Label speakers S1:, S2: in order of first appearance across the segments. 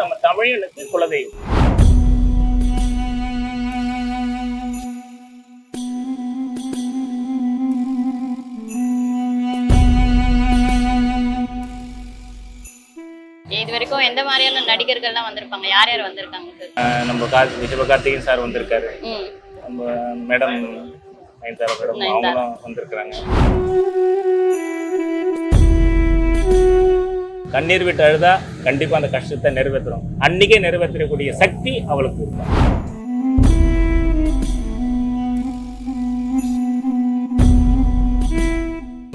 S1: நம்ம தமிழனுக்கு குலதெய்வம்.
S2: இது வரைக்கும் எந்த மாதிரியான நடிகர்கள்லாம் வந்திருப்பாங்க? யார் யார் வந்திருக்காங்க?
S1: நம்ம கார்த்தி சிவகார்த்திகேயன் சார் வந்திருக்காரு. நம்ம மேடம் நயன்தாரா மேடம். அவங்களும் வந்திருக்கிறாங்க. கண்ணீர் விட்டு அழுதா கண்டிப்பா அந்த கஷ்டத்தை நிறைவேற்றுறோம் அன்னைக்கே நிறைவேற்றக்கூடிய சக்தி அவளுக்கு இருக்கும்.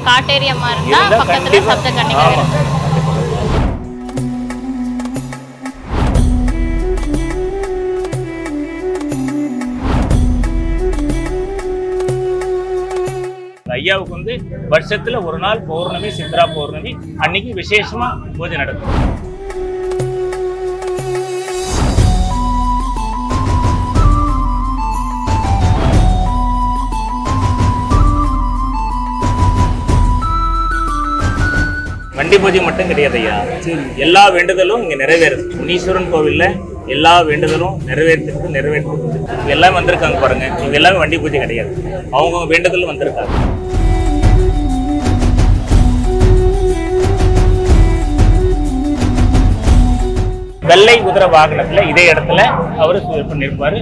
S2: காட்டேரி அம்மா இருந்தா பக்கத்துல சப்த கன்னிகள்
S1: ஐயாவுக்கு வந்து வருஷத்துல ஒரு நாள் பௌர்ணமி சித்ரா பௌர்ணமி அன்னைக்கு விசேஷமா பூஜை நடக்கும். வண்டி பூஜை மட்டும் கிடையாது ஐயா. எல்லா வேண்டுதலும் இங்க நிறைவேறுது. முனீஸ்வரன் கோவில்ல எல்லா வேண்டுதலும் நிறைவேற்றுறது நிறைவேற்றுறது இவங்க எல்லாமே வந்திருக்காங்க பாருங்க. இவங்க எல்லாமே வண்டி பூஜை கிடையாது. அவங்க வேண்டுதலும் வந்திருக்காங்க. வெள்ளை குதிரை வாகனத்துல இதே இடத்துல அவர் இது பண்ணிருப்பாரு.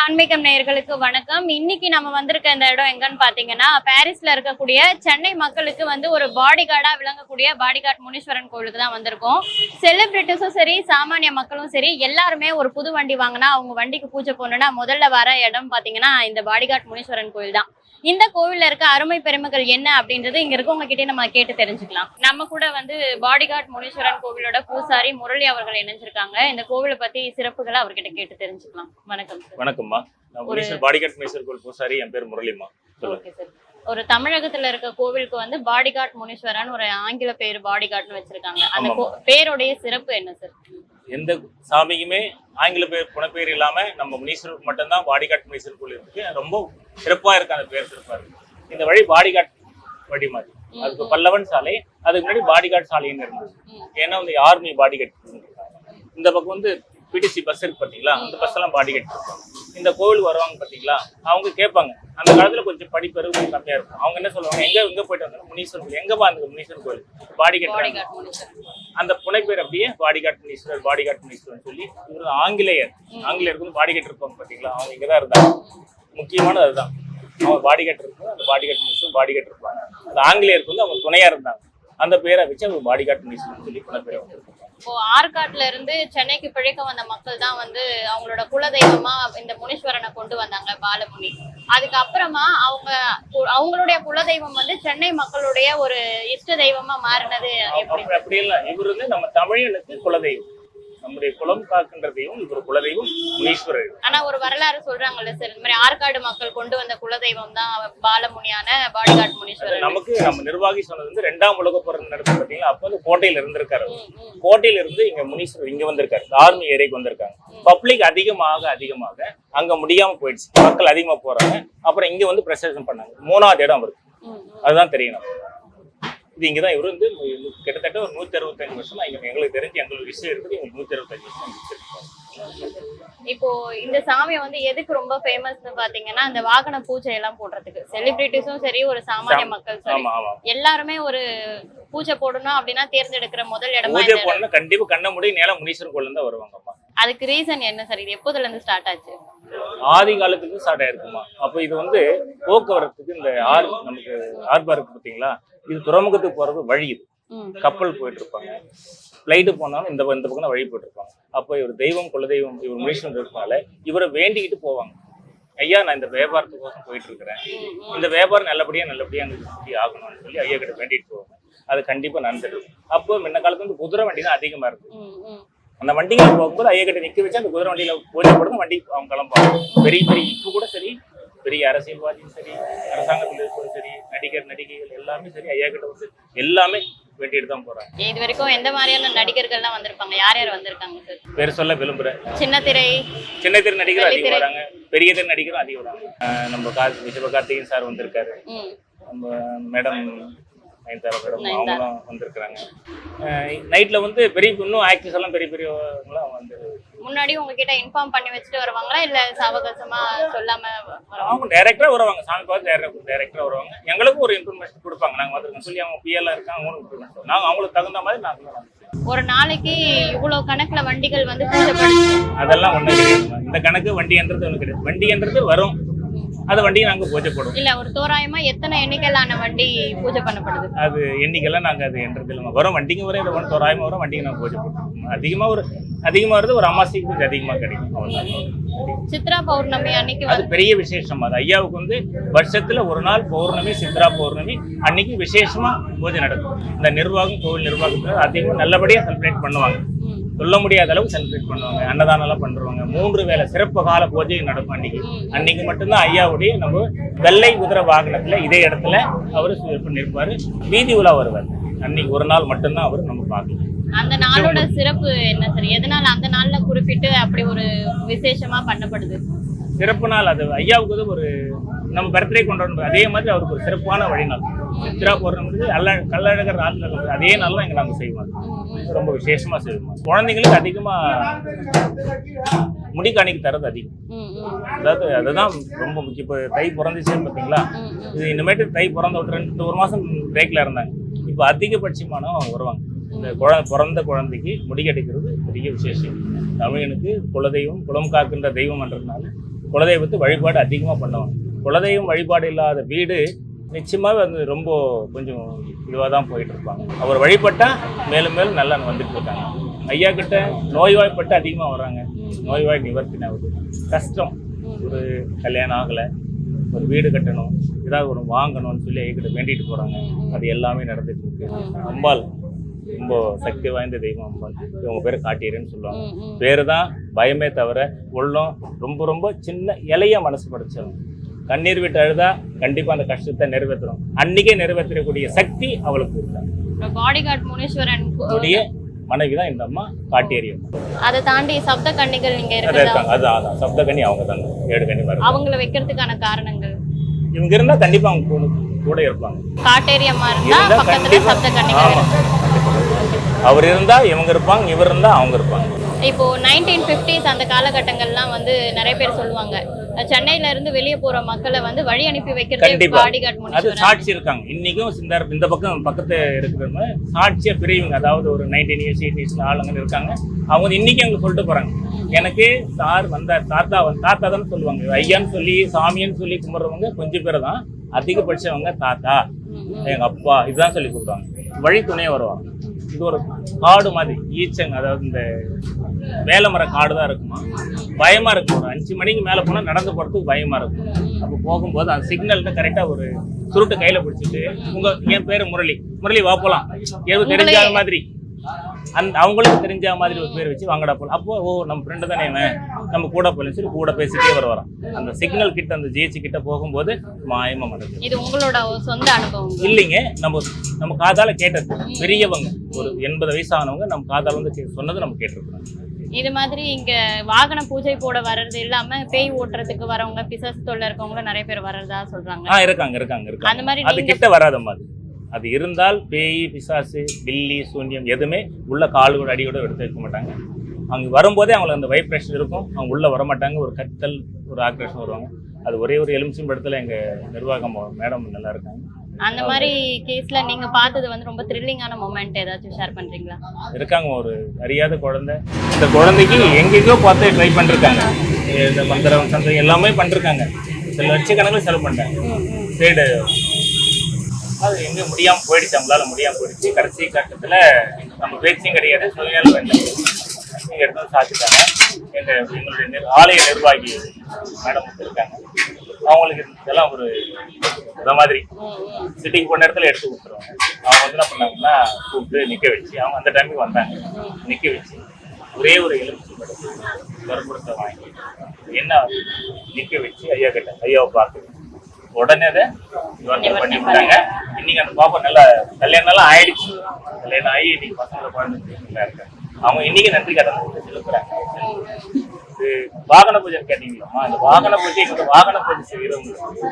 S2: ஆன்மீகம் நேயர்களுக்கு வணக்கம். இன்னைக்கு நம்ம வந்திருக்க இந்த இடம் எங்கன்னு பாத்தீங்கன்னா பாரிஸ்ல இருக்கக்கூடிய சென்னை மக்களுக்கு வந்து ஒரு பாடி கார்டா விளங்கக்கூடிய பாடி கார்ட் முனீஸ்வரன் கோயிலுக்கு தான் வந்திருக்கோம். செலிபிரிட்டிஸும் சரி சாமானிய மக்களும் சரி எல்லாருமே ஒரு புது வண்டி வாங்கினா அவங்க வண்டிக்கு பூஜை போடணும்னா முதல்ல வர இடம் பாத்தீங்கன்னா இந்த பாடி கார்ட் முனீஸ்வரன் கோயில் தான். இந்த கோவில்ல இருக்க அருமை பெருமைகள் என்ன அப்படின்றது இங்க இருக்கவங்க கிட்டே நம்ம கேட்டு தெரிஞ்சுக்கலாம். நம்ம கூட வந்து பாடிகார்ட் முனீஸ்வரன் கோவிலோட பூசாரி முரளி அவர்கள் இணைஞ்சிருக்காங்க. இந்த கோவிலை பத்தி சிறப்புகளை அவர்கிட்ட கேட்டு தெரிஞ்சுக்கலாம். வணக்கம் சார்
S1: வணக்கம்மா. நான் முனீஸ்வர் பாடிகாட் முனீஸ்வர் கோவில் பூசாரி என் பேர்
S2: ஓகே சார் ஒரு தமிழகத்துல இருக்க கோவிலுக்கு வந்து பாடிகார்ட் முனீஸ்வரன் ஒரு ஆங்கில பேர் பாடிகார்ட்னு வச்சிருக்காங்க. அந்த பேருடைய சிறப்பு என்ன சார்
S1: எந்த சாமிக்குமே ஆங்கில பேர் புனப்பேர் இல்லாம நம்ம முனீஸ்வரருக்கு மட்டும்தான் பாடிகாட் முனீஸ்வரர் கோயில் இருக்கு. ரொம்ப சிறப்பா இருக்கு அந்த பேர் சிறப்பா இருக்கு. இந்த வழி பாடிகாட் வழி மாதிரி. அதுக்கு பல்லவன் சாலை அதுக்கு முன்னாடி பாடிகாட் சாலைன்னு இருந்தது. ஏன்னா வந்து ஆர்மி பாடிகாட் இந்த பக்கம் வந்து பிடிசி பஸ் இருக்கு பாத்தீங்களா? அந்த பஸ் எல்லாம் பாடிகாட் இருப்பாங்க இந்த கோவில் வருவாங்க பாத்தீங்களா? அவங்க கேட்பாங்க. அந்த காலத்துல கொஞ்சம் படிப்பறிவு கொஞ்சம் கம்மியா இருக்கும். அவங்க என்ன சொல்லுவாங்க? எங்க எங்க போயிட்டு வந்தாலும் முனீஸ்வரன் கோயில். எங்கப்பா அந்த முனீஸ்வரன் கோயில்? பாடிகாட் அந்த புனைப்பேர் அப்படியே பாடிகாட் முனீஸ்வரர் பாடிகார்ட் மினிஸ்டர்னு சொல்லி இவர் ஆங்கிலேயர். ஆங்கிலேயருக்கு வந்து பாடிகாட் இருப்பாங்க பாத்தீங்களா? அவங்க இங்கதான் இருந்தாங்க. முக்கியமானது அதுதான். அவங்க பாடிகாட் இருக்கும் அந்த பாடிகாட் முனீஸ்வரர் பாடிகாட் இருப்பாங்க. அந்த ஆங்கிலேயருக்கு வந்து அவங்க துணையாக இருந்தாங்க. அந்த பேரை வச்சு அவங்க பாடிகாட் மினிஸ்டர்னு சொல்லி புனைப்பேர் வந்துருக்காங்க
S2: இப்போ ஆற்காட்டுல இருந்து சென்னைக்கு பிழைக்க வந்த மக்கள் தான் வந்து அவங்களோட குலதெய்வமா இந்த முனீஸ்வரனை கொண்டு வந்தாங்க பாலமுனி. அதுக்கப்புறமா அவங்க அவங்களுடைய குலதெய்வம் வந்து சென்னை மக்களுடைய ஒரு இஷ்ட தெய்வமா மாறினது
S1: அப்படி இல்லை. இவர் வந்து நம்ம தமிழனுக்கு குலதெய்வம். நம்முடைய குலம் காக்கின்ற தெய்வம் இவர் குலதெய்வம் முனீஸ்வரர்.
S2: ஆனா ஒரு வரலாறு சொல்றாங்கல்ல சார் இந்த மாதிரி ஆற்காடு மக்கள் கொண்டு வந்த குலதெய்வம் தான் பாலமுனியான பாடிகாட் முனீஸ்வரன்
S1: நமக்கு நம்ம நிர்வாகி சொன்னது வந்து ரெண்டாம் உலக போர் நடந்து பாத்தீங்களா அப்போ வந்து கோட்டையில இருந்திருக்காரு. கோட்டையில இருந்து இங்க முனீஸ்வரர் இங்க வந்திருக்காரு. ஆர்மி ஏரியாக்கு வந்திருக்காங்க. பப்ளிக் அதிகமாக அதிகமாக அங்க முடியாம போயிடுச்சு. மக்கள் அதிகமா போறாங்க. அப்புறம் இங்க வந்து பிரசேஷன் பண்ணாங்க. மூணாவது இடம்
S2: ம்.
S1: அதுதான் தெரியணும் இது இங்கதான் இவர் வந்து கிட்டத்தட்ட ஒரு நூத்தி அறுபத்தஞ்சு வருஷமா இங்க எங்களுக்கு தெரிஞ்சு எங்களுக்கு விஷயம் இருக்குது. எங்களுக்கு நூத்தி அறுபத்தஞ்சு வருஷம்.
S2: இப்போ இந்த சாமி வந்து எதுக்கு ரொம்ப ஃபேமஸ்னு பாத்தீங்கன்னா அந்த வாகன பூஜை எல்லாம் போடுறதுக்கு. செலிபிரிட்டிஸும் சரி ஒரு சாமானிய மக்கள் சரி. எல்லாருமே ஒரு பூஜை போடணும் அப்படின்னா தேர்ந்தெடுக்கிற முதல் இடமா
S1: பூஜை. போனா கண்டிப்பா கண்ண முடி நேரம் முனீஸ்வரன் கோயில் தான் வருவாங்கம்மா.
S2: அதுக்கு ரீசன் என்ன சார்? இது எப்போதுல இருந்து ஸ்டார்ட் ஆச்சு?
S1: ஆதி காலத்துக்கு ஸ்டார்ட் ஆயிருக்குமா அப்போ இது வந்து போக்குவரத்துக்கு இந்த ஆர் நமக்கு ஆர்பா இருக்கு பார்த்தீங்களா இது துறைமுகத்துக்கு போறது வழி இது. கப்பல் போயிட்டு இருப்பாங்க. ஃப்ளைட்டு போனாலும் இந்த இந்த பக்கம் தான் வழி போயிட்டு இருப்பாங்க அப்போ இவர் தெய்வம் குலதெய்வம் இவர் முனீஸ்வரன் இருக்கனால இவரை வேண்டிக்கிட்டு போவாங்க. ஐயா நான் இந்த வியாபாரத்துக்கோசம் போயிட்டு இருக்கிறேன். இந்த வியாபாரம் நல்லபடியா நல்லபடியா எனக்கு சுத்தி ஆகணும்னு சொல்லி ஐயா கிட்ட வேண்டிட்டு போவாங்க. அது கண்டிப்பா நடந்துடும் அப்போ முன்ன காலத்துல வந்து குதிரை வண்டி தான் அதிகமா இருக்கு. அந்த வண்டிகளை போகும்போது ஐயா கிட்ட நிக்க வச்சு அந்த குதிரை வண்டியில போடுறது வண்டி அவங்க கிளம்புவாங்க. பெரிய பெரிய இப்போ கூட சரி பெரிய அரசியல்வாதியும் சரி அரசாங்கத்தில் இருக்கவும் சரி நடிகர் நடிகைகள் எல்லாமே சரி ஐயா கிட்ட வந்து எல்லாமே வேண்டிட்டு தான் போறாங்க.
S2: இது வரைக்கும் எந்த மாதிரியான நடிகர்கள்லாம் வந்திருப்பாங்க? யார் யார் வந்திருக்காங்க சார்
S1: பேர் சொல்ல விரும்புறேன்.
S2: சின்ன திரை
S1: சின்ன திரு நடிகரும் அதிகம். வராங்க. பெரிய திரு நடிகரும் அதிகம் வராங்க. நம்ம கா சிவகார்த்திகேயன் சார் வந்திருக்காரு. நம்ம மேடம் நயன்தாரா மேடம். அவங்களும் வந்திருக்கிறாங்க. நைட்ல வந்து பெரிய இன்னும் ஆக்டர்ஸ் எல்லாம் பெரிய பெரியவங்களாம் வந்து
S2: முன்னாடி உங்ககிட்ட இன்ஃபார்ம் பண்ணி வச்சுட்டு வருவாங்களா? இல்ல சாவகாசமா சொல்லாம
S1: அவங்க டைரக்டா வருவாங்க. சாமி பார்த்து டைரக்டா வருவாங்க. எங்களுக்கும் ஒரு இன்ஃபர்மேஷன் கொடுப்பாங்க. நாங்க வந்திருக்கோம் சொல்லி அவங்க பிஎல்லாம் இருக்காங்க. information. நாங்க அவங்களுக்கு தகுந்த மாதிரி நாங்க
S2: ஒரு நாளைக்கு இவ்வளவு கணக்குல வண்டிகள் வந்து
S1: அதெல்லாம் கிடையாது. இந்த கணக்கு வண்டின்றது ஒண்ணு கிடையாது. வண்டின்றது வரும். அது வண்டியை நாங்க பூஜை போடுவோம்
S2: இல்ல ஒரு தோராயமா எத்தனை எண்ணிக்கையிலான வண்டி பூஜை பண்ணப்படுது?
S1: அது எண்ணிக்கைலாம் நாங்க அது என்றது இல்லை. வரும் வண்டிங்க வரும் இல்லை தோராயமா வரும் வண்டிங்க நாங்க பூஜை போடுவோம் அதிகமா ஒரு அதிகமா வருது ஒரு அமாவாசைக்கு கொஞ்சம் அதிகமா கிடைக்கும்.
S2: சித்ரா பௌர்ணமி அன்னைக்கு
S1: அது பெரிய விசேஷம். அது ஐயாவுக்கு வந்து வருஷத்துல ஒரு நாள் பௌர்ணமி சித்ரா பௌர்ணமி அன்னைக்கு விசேஷமா பூஜை நடக்கும். இந்த நிர்வாகம் கோவில் நிர்வாகத்துல அதிகமா நல்லபடியா செலிப்ரேட் பண்ணுவாங்க. சொல்ல முடியாத அளவு செலிப்ரேட் பண்ணுவாங்க அன்னதானம் எல்லாம் பண்றாங்க மூன்று வேளை சிறப்பு கால பூஜை நடக்கும் அன்னைக்கு. அன்னைக்கு மட்டும்தான் ஐயாவுடைய நம்ம வெள்ளை குதிரை வாகனத்துல இதே இடத்துல அவரு நிற்பாரு வீதி உலா வருவார். அன்னைக்கு ஒரு நாள் மட்டும்தான் அவர் நம்ம பார்க்கலாம்.
S2: அந்த நாளோட சிறப்பு என்ன சார்? எதனால அந்த நாள்ல குறிப்பிட்டு அப்படி ஒரு விசேஷமா பண்ணப்படுது?
S1: சிறப்பு நாள் அது. ஐயாவுக்கு ஒரு நம்ம பர்த்டே கொண்டாடுறது அதே மாதிரி அவருக்கு ஒரு சிறப்பான வழிநாள். சித்ரா பௌர்ணமி அல்ல கள்ளழகர் ஆற்றுல அதே நாள் தான் இங்க நாங்க செய்வோம். ரொம்ப விசேஷமா செய்வோம். குழந்தைங்களுக்கு அதிகமா முடி காணிக்கு தரது அதிகம். அதாவது அதுதான் ரொம்ப முக்கியம். இப்போ தை பிறந்துச்சுன்னு பார்த்தீங்களா இது இனிமேட்டு தை பிறந்த ஒரு ரெண்டு ஒரு மாசம் பிரேக்ல இருந்தாங்க. இப்போ அதிகபட்சமானவங்க வருவாங்க. இந்த குழந்தை பிறந்த குழந்தைக்கு முடி கட்டிக்கிறது பெரிய விசேஷம். தமிழனுக்கு குலதெய்வம் குலம் காக்கின்ற தெய்வம்ன்றதுனால குலதெய்வத்தை வழிபாடு அதிகமாக பண்ணுவாங்க. குலதெய்வம் வழிபாடு இல்லாத வீடு நிச்சயமாவே வந்து ரொம்ப கொஞ்சம் இதுவாக தான் போயிட்டு இருப்பாங்க அவர் வழிபட்டா மேலும் மேலும் நல்லா வந்துட்டு இருக்காங்க ஐயா கிட்ட நோய்வாய்ப்பட்டு அதிகமாக வர்றாங்க. நோய்வாய் நிவர்த்தின ஆகுது. கஷ்டம். ஒரு கல்யாணம் ஆகலை. ஒரு வீடு கட்டணும். ஏதாவது ஒரு வாங்கணும்னு சொல்லி என்கிட்ட வேண்டிட்டு போறாங்க. அது எல்லாமே நடந்துட்டு இருக்கு அம்பாள் ரொம்ப சக்தி வாய்ந்த தெய்வம் அம்பாள். இவங்க பேரை காட்டிடுறேன்னு சொல்லுவாங்க. பேரு தான் பயமே தவிர உள்ளம் ரொம்ப ரொம்ப சின்ன இளைய மனசு படைச்சவங்க. கண்ணீர் விட்டு அழுதா கண்டிப்பா அந்த கஷ்டத்தை நிறைவேற்றுறோம் அன்னைக்கே நிறைவேற்றக்கூடிய சக்தி அவளுக்கு இருக்கா
S2: அப்புறம் பாடிகார்ட் முனீஸ்வரன்
S1: மனைவி தான் இந்த அம்மா காட்டேரி அம்மா.
S2: அதை தாண்டி சப்த கன்னிகள் இங்க
S1: இருக்காங்க அது அதான். சப்தகனி அவங்க தாங்க ஏழு கனி மாதிரி
S2: அவங்கள வைக்கிறதுக்கான காரணங்கள்?
S1: இவங்க இருந்தா கண்டிப்பா அவங்க கூட கூட இருப்பாங்க.
S2: காட்டேரி அம்மா இருந்தா பக்கத்துல சப்த
S1: ஆமா அவர் இருந்தா இவங்க இருப்பாங்க இவர் இருந்தா அவங்க இருப்பாங்க.
S2: இப்போ நைன்டீன் பிப்டிஸ் அந்த காலகட்டங்கள்லாம் வந்து நிறைய பேர் சொல்லுவாங்க. சென்னையில இருந்து வெளியே போற மக்களை வந்து வழி அனுப்பி வைக்கிறதே. பாடிகார்ட்
S1: அது சாட்சி இருக்காங்க. இன்னைக்கும் இந்த இந்த பக்கம் பக்கத்து இருக்கிறவங்க சாட்சியா பிரிவுங்க. அதாவது ஒரு நைன்டீன் இயர்ஸ் எயிட் ஆளுங்க இருக்காங்க. அவங்க இன்னைக்கு அங்க சொல்லிட்டு போறாங்க. எனக்கு சார் வந்தார். தாத்தா வந்து தாத்தா தான் சொல்லுவாங்க. ஐயான்னு சொல்லி சாமின்னு சொல்லி கும்பிட்றவங்க கொஞ்சம் பேர் தான். அதிகபட்சவங்க தாத்தா. எங்க அப்பா. இதுதான் சொல்லி கூப்பிடுவாங்க வழி துணையே வருவாங்க. இது ஒரு காடு மாதிரி ஈச்சங்க அதாவது இந்த வேலை மர காடு தான் இருக்குமா? பயமா இருக்கும் ஒரு அஞ்சு மணிக்கு மேல போனா நடந்து போறதுக்கு பயமா இருக்கும் அப்போ போகும்போது அந்த சிக்னல்ட்ட கரெக்டா ஒரு சுருட்டு கையில பிடிச்சிட்டு உங்க என் பேரு முரளி. முரளி வா போலாம். எது தெரிஞ்ச மாதிரி. அந்த அவங்களுக்கு தெரிஞ்ச மாதிரி ஒரு பேர் வச்சு வாங்கடா போலாம். அப்போ ஓ நம்ம ஃப்ரெண்டு தானே நம்ம கூட போகலன்னு சொல்லி கூட பேசிட்டே வர வரான். அந்த சிக்னல் கிட்ட அந்த ஜிஹெச் கிட்ட போகும்போது மாயமா மறந்து
S2: இது உங்களோட சொந்த அனுபவம்.
S1: இல்லைங்க நம்ம நம்ம காதால கேட்டது. பெரியவங்க ஒரு எண்பது வயசானவங்க நம்ம காதால வந்து சொன்னது நம்ம கேட்டிருக்கிறோம்.
S2: இது மாதிரி இங்க வாகன பூஜை போட வர்றது இல்லாம பேய் ஓட்டுறதுக்கு வரவங்க பிசாசு தொல்லை இருக்கவங்களும் நிறைய பேர் வர்றதா சொல்றாங்க.
S1: இருக்காங்க இருக்காங்க இருக்காங்க.
S2: அந்த மாதிரி
S1: அது கிட்ட வராதம்மா அது அது இருந்தால் பேய் பிசாசு பில்லி சூன்யம் எதுவுமே உள்ள காலோட அடியோட எடுத்து வைக்க மாட்டாங்க. அங்க வரும்போதே அவங்களுக்கு அந்த வைப்ரேஷன் இருக்கும். அவங்க உள்ள வர மாட்டாங்க ஒரு கத்தல் ஒரு ஆக்ரேஷன் வருவாங்க. அது ஒரே ஒரு எலுமிச்சம் படத்துல எங்க நிர்வாகம் மேடம் நல்லா இருக்காங்க.
S2: அந்த மாதிரி கேஸ்ல நீங்க பார்த்தது வந்து ரொம்ப த்ரில்லிங்கான மொமெண்ட் ஏதாச்சும் ஷேர் பண்றீங்களா?
S1: இருக்காங்க. ஒரு அறியாத குழந்தை. இந்த குழந்தைக்கு எங்கெங்கயோ பார்த்து ட்ரை பண்ணிருக்காங்க. இந்த மந்திரம் சந்தம் எல்லாமே பண்ணிருக்காங்க. சில லட்சக்கணக்கில் செலவு பண்ணிட்டாங்க. சைடு அது எங்கே முடியாமல் போயிடுச்சு நம்மளால் முடியாமல் போயிடுச்சு. கடைசி கட்டத்தில் நம்ம பேச்சும் கிடையாது சுயநல வேண்டாம் நீங்க எடுத்து வந்து எங்கள் எங்களுடைய ஆலய நிர்வாகி மேடம் இருக்காங்க அவங்களுக்கு இதெல்லாம் ஒரு இத மாதிரி சிட்டிங் போன இடத்துல எடுத்து கொடுத்துருவாங்க. அவங்க வந்து என்ன பண்ணாங்கன்னா கூப்பிட்டு நிற்க வச்சு அவங்க அந்த டைமுக்கு வந்தாங்க. நிற்க வச்சு ஒரே ஒரு எலுமிச்சை படம் கரும்புறத்தை வாங்கி என்ன நிற்க வச்சு ஐயா கிட்ட ஐயாவை பார்த்து உடனே அதை பண்ணி விட்டாங்க இன்னைக்கு அந்த பாப்பா நல்லா கல்யாணம் எல்லாம் ஆயிடுச்சு. கல்யாணம் ஆகி இன்னைக்கு பசங்களை குழந்தை இருக்காங்க அவங்க இன்னைக்கு நன்றி கடன் செலுத்துறாங்க. வாகன பூஜை கேட்டீங்களாமா இந்த வாகன பூஜை இந்த வாகன பூஜை செய்யறவங்களுக்கு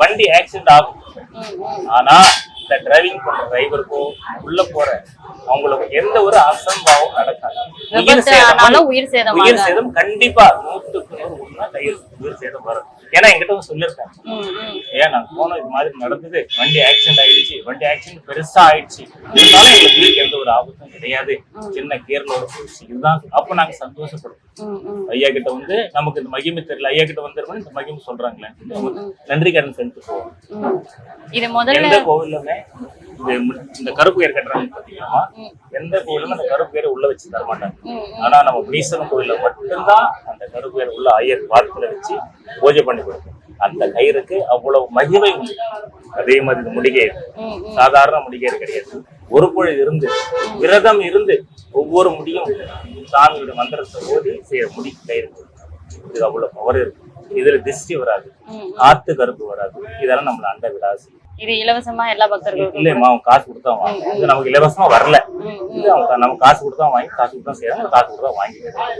S1: வண்டி ஆக்சிடென்ட் ஆகும். ஆனா இந்த டிரைவிங் பண்ற டிரைவருக்கோ உள்ள போற அவங்களுக்கு எந்த ஒரு அசம்பாவம் நடக்காது. உயிர் சேதம் கண்டிப்பா நூற்றுக்கு நூறு உயிர் உயிர் சேதம் வரும். ஏன்னா என்கிட்ட வந்து சொல்லியிருக்காங்க.
S2: ம், ம்.
S1: ஏன் நாங்க போனோம் இது மாதிரி நடந்தது. வண்டி ஆக்சிடென்ட் ஆயிடுச்சு. வண்டி ஆக்சிடென்ட் பெருசா ஆயிடுச்சு. இருந்தாலும் எங்களுக்கு எந்த ஒரு ஆபத்தும் கிடையாது. சின்ன கேர்லோட போயிடுச்சு இதுதான். அப்ப நாங்க சந்தோஷப்படுறோம்.
S2: ம், ம்.
S1: ஐயா கிட்ட வந்து நமக்கு இந்த மகிமை தெரியல. ஐயா கிட்ட வந்துருக்கோம் இந்த மகிமை சொல்றாங்களே. நன்றி கடன் செலுத்து போவோம்.
S2: இது முதல்ல
S1: எந்த கோவிலுமே மு- இந்த கருப்பு ஏர் கட்டுறாங்க பாத்தீங்கன்னா எந்த கோவிலும் அந்த கருப்பு ஏரை உள்ள வச்சு தர மாட்டாங்க. ஆனா நம்ம முனீஸ்வரன் கோயில்ல மட்டும்தான் அந்த கருப்பு ஏர் உள்ள ஐயர் பாதத்துல வச்சு பூஜை பண்ணி கொடுக்கும். அந்த கயிறுக்கு அவ்வளவு மகிமை உண்டு. அதே மாதிரி இந்த முடிகை. சாதாரண முடிகேறு கிடையாது. ஒரு பொழுது இருந்து விரதம் இருந்து ஒவ்வொரு முடியும் சாமியோட மந்திரத்தை ஓதி செய்யற முடி கயிறு. இது அவ்வளவு பவர் இருக்கு. இதுல திருஷ்டி வராது. ஆத்து கருப்பு வராது. இதெல்லாம் நம்மள அண்ட விடாது.
S2: இது இலவசமா எல்லா பக்தர்களுக்கும்
S1: இல்லையம்மா அவங்க காசு கொடுத்தா வாங்க இது நமக்கு இலவசமா வரல. இது அவங்க நம்ம காசு கொடுத்தா வாங்கி காசு கொடுத்தா செய்யறாங்க காசு கொடுத்தா வாங்கிக்கிறாங்க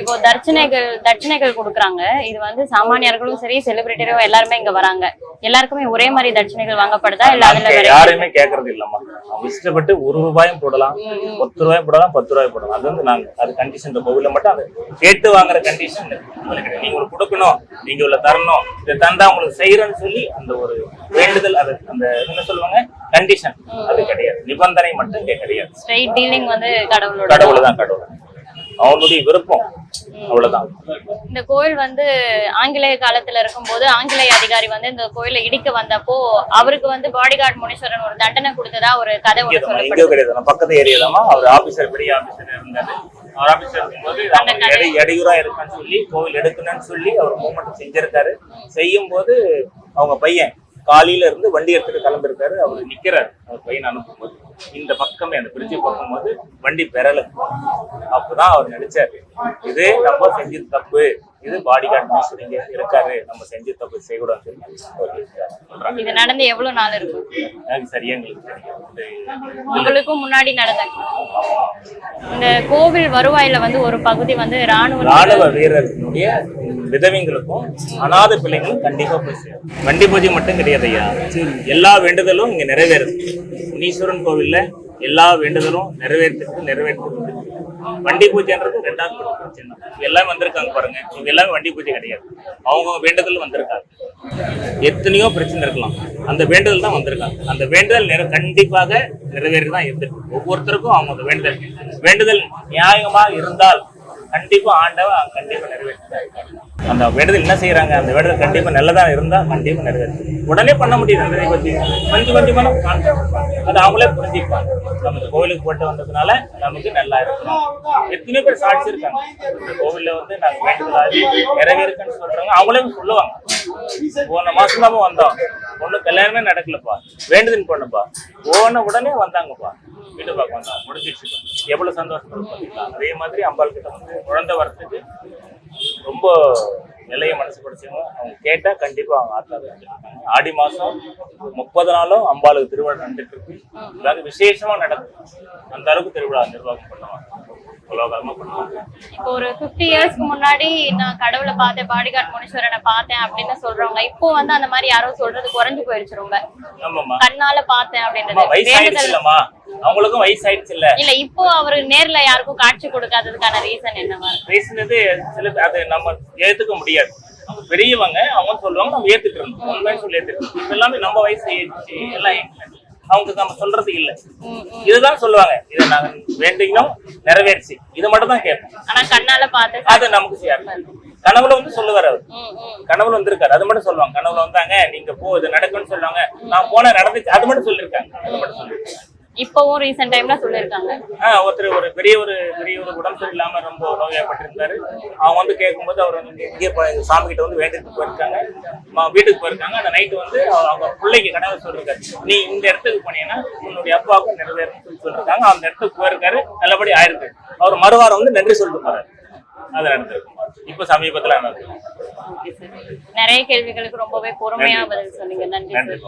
S2: இப்போ தட்சணைகள் தட்சணைகள் கொடுக்குறாங்க. இது வந்து சாமானியர்களும் சரி செலிபிரிட்டியும் எல்லாருமே இங்க வராங்க. எல்லாருக்குமே ஒரே மாதிரி தட்சணைகள் வாங்கப்படுதா? இல்ல அதுல
S1: யாரையுமே கேட்கறது இல்லம்மா. அவங்க இஷ்டப்பட்டு ஒரு ரூபாயும் போடலாம் பத்து ரூபாயும் போடலாம் பத்து ரூபாய் போடலாம். அது வந்து நாங்க அது கண்டிஷன் இந்த கோவில்ல மட்டும் அது கேட்டு வாங்குற கண்டிஷன் நீங்க ஒரு கொடுக்கணும் நீங்க உள்ள தரணும் இதை தந்தா உங்களுக்கு செய்யறேன்னு சொல்லி அந்த ஒரு வேண்டுதல் அது. அந்த என்ன சொல்லுவாங்க? கண்டிஷன். அது கிடையாது. நிபந்தனை மட்டும் இங்க கிடையாது.
S2: ஸ்ட்ரெயிட் டீலிங் வந்து கடவுளோட.
S1: கடவுள் தான் கடவுள். அவனுடைய விருப்பம் அவ்வளவுதான்.
S2: இந்த கோயில் வந்து ஆங்கிலேய காலத்துல இருக்கும்போது ஆங்கிலேய அதிகாரி வந்து இந்த கோயிலை இடிக்க வந்தப்போ அவருக்கு வந்து பாடிகார்டு முனீஸ்வரன் ஒரு தண்டனை கொடுத்ததா ஒரு கதை
S1: இங்கேயும் கிடையாது. பக்கத்து ஏரியாதாம்மா அவர் ஆபீசர் பெரிய ஆபீசர் இருந்தாரு. அவர் ஆபீசர் இருக்கும்போது எடை இருக்குன்னு சொல்லி கோவில் எடுக்கணும்னு சொல்லி அவர் மூமெண்ட் செஞ்சிருக்காரு. செய்யும் போது அவங்க பையன் காலையில இருந்து வண்டி எடுத்துட்டு கிளம்பிருக்காரு அவர் நிக்கிறாரு. அவர் பையன் அனுப்பும்போது. இந்த பக்கமே அந்த பிரிட்ஜை பார்க்கும்போது வண்டி பெறல அப்பதான் அவர் நினைச்சாரு இது நம்ம செஞ்சது தப்பு. இது பாடி கார்டு இங்க இருக்காரு நம்ம செஞ்ச தப்பு சொல்றாங்க
S2: இது நடந்து எவ்வளவு நாள் இருக்கும்?
S1: எனக்கு சரியா எங்களுக்கு
S2: உங்களுக்கும் முன்னாடி நடந்த இந்த கோவில் வருவாயில வந்து ஒரு பகுதி வந்து ராணுவ
S1: ராணுவ வீரர்களுடைய விதவைங்களுக்கும் அநாத பிள்ளைங்களும் கண்டிப்பா போய் சேரும். வண்டி பூஜை மட்டும் கிடையாது ஐயா. எல்லா வேண்டுதலும் இங்க நிறைவேறுது முனீஸ்வரன் கோவில்ல எல்லா வேண்டுதலும் நிறைவேறதுக்கு நிறைவேற்றது வண்டி பூஜைன்றது ரெண்டாவது படி பூஜை. எல்லாமே வந்திருக்காங்க பாருங்க. இவங்க எல்லாமே வண்டி பூஜை கிடையாது. அவங்க வேண்டுதல் வந்திருக்காங்க. எத்தனையோ பிரச்சனை இருக்கலாம். அந்த வேண்டுதல் தான் வந்திருக்காங்க. அந்த வேண்டுதல் நிற கண்டிப்பாக நிறைவேறி தான் இருந்திருக்கு. ஒவ்வொருத்தருக்கும் அவங்க அந்த வேண்டுதல். வேண்டுதல் நியாயமா இருந்தால் கண்டிப்பா ஆண்டவன் கண்டிப்பா நிறைவேற்றுறாரு அந்த விடுதல் என்ன செய்யறாங்க அந்த விடுதல் கண்டிப்பா நல்லதா இருந்தா கண்டிப்பாக நிறைவேற்று உடனே பண்ண முடியுது. அந்த பற்றி கொஞ்சம் கொஞ்சமாக அது அவங்களே புரிஞ்சுப்பாங்க. நம்ம கோவிலுக்கு போட்டு வந்ததுனால நமக்கு நல்லா இருக்கும். எத்தனை பேர் சாட்சி இருக்காங்க. இந்த கோவில்ல வந்து நாங்க வேண்டுதலாகி நிறைவேறுக்குன்னு சொல்றாங்க அவங்களே சொல்லுவாங்க. போன மாசம் தான் வந்தோம். ஒன்றும் கல்யாணமே நடக்கலப்பா. வேண்டுதல் பண்ணுப்பா. போன உடனே வந்தாங்கப்பா. வீட்டு பார்க்க வந்தாங்க முடிஞ்சிடுச்சு. எவ்வளவு சந்தோஷம் பார்த்தீங்களா அதே மாதிரி அம்பாள் கிட்ட வந்து குழந்தை வரத்துக்கு ரொம்ப நிலைய மனசு படிச்சவங்க அவங்க கேட்டா கண்டிப்பா அவங்க ஆத்தா ஆடி மாசம் முப்பது நாளும் அம்பாளுக்கு திருவிழா நடந்துட்டு இருக்கு. அதாவது விசேஷமா நடக்கும். அந்த அளவுக்கு திருவிழா நிர்வாகம் பண்ணுவாங்க. உலோகமா பண்ணுவாங்க
S2: இப்போ ஒரு 50 இயர்ஸ்க்கு முன்னாடி நான் கடவுளை பார்த்தேன் பாடிகார்டு முனீஸ்வரனை பார்த்தேன் அப்படின்னு சொல்றவங்க இப்போ வந்து அந்த மாதிரி யாரோ சொல்றது குறைஞ்சு போயிருச்சு ரொம்ப. கண்ணால பார்த்தேன் அப்படின்றது.
S1: அவங்களுக்கும் வயசாயிடுச்சு இல்ல
S2: இல்ல இப்போ அவரு நேர்ல யாருக்கும் காட்சி கொடுக்காததுக்கான ரீசன் என்னவா? இருக்கும்?
S1: பேசினது சில அது நம்ம ஏத்துக்க முடியாது. அவங்க பெரியவங்க அவங்க சொல்லுவாங்க நம்ம இருந்தோம் உண்மைன்னு சொல்லி. இப்ப எல்லாமே நம்ம வயசு ஏறிடுச்சு, எல்லாம். அவங்க நம்ம சொல்றது இல்ல. இதுதான் சொல்லுவாங்க. இதை நாங்க வேண்டிக்கணும் நிறைவேறிச்சு இது மட்டும் தான் கேட்போம்.
S2: ஆனா கண்ணால பார்த்து
S1: அது நமக்கு செய்யாது கனவுல வந்து சொல்லுவாரு அவர். கனவுல வந்திருக்காரு. அது மட்டும் சொல்லுவாங்க. கனவுல வந்தாங்க நீங்க போ இது நடக்கும்னு சொல்லுவாங்க நான் போன நடந்துச்சு அது மட்டும் சொல்லியிருக்காங்க அது மட்டும் சொல்லியிருக்காங்க
S2: இப்பவும் ரீசெண்ட் டைம்ல சொல்லிருக்காங்க
S1: ஆஹ் ஒருத்தர் ஒரு பெரிய ஒரு பெரிய ஒரு உடம்பு சரியில்லாம ரொம்ப நோய்வாய்ப்பட்டிருந்தாரு அவங்க வந்து கேட்கும்போது அவர் வந்து இங்க- சாமி கிட்ட வந்து வேண்டிட்டு போயிருக்காங்க. வீட்டுக்கு போயிருக்காங்க. அந்த நைட்டு வந்து அவ- அவங்க பிள்ளைக்கு கனவு சொல்லிருக்காரு. நீ இந்த இடத்துக்கு போனீங்கன்னா உன்னுடைய அப்பாவுக்கும் நிறைவேறும் சொல்லி சொல்லிருக்காங்க. அந்த இடத்துக்கு போயிருக்காரு. நல்லபடி ஆயிருக்கு. அவர் மறுவாரம் வந்து நன்றி சொல்லிட்டு போறாரு. அது நடந்திருக்கும் இப்ப சமீபத்துல
S2: நிறைய கேள்விகளுக்கு ரொம்பவே பொறுமையா. பதில் சொன்னீங்க. நன்றி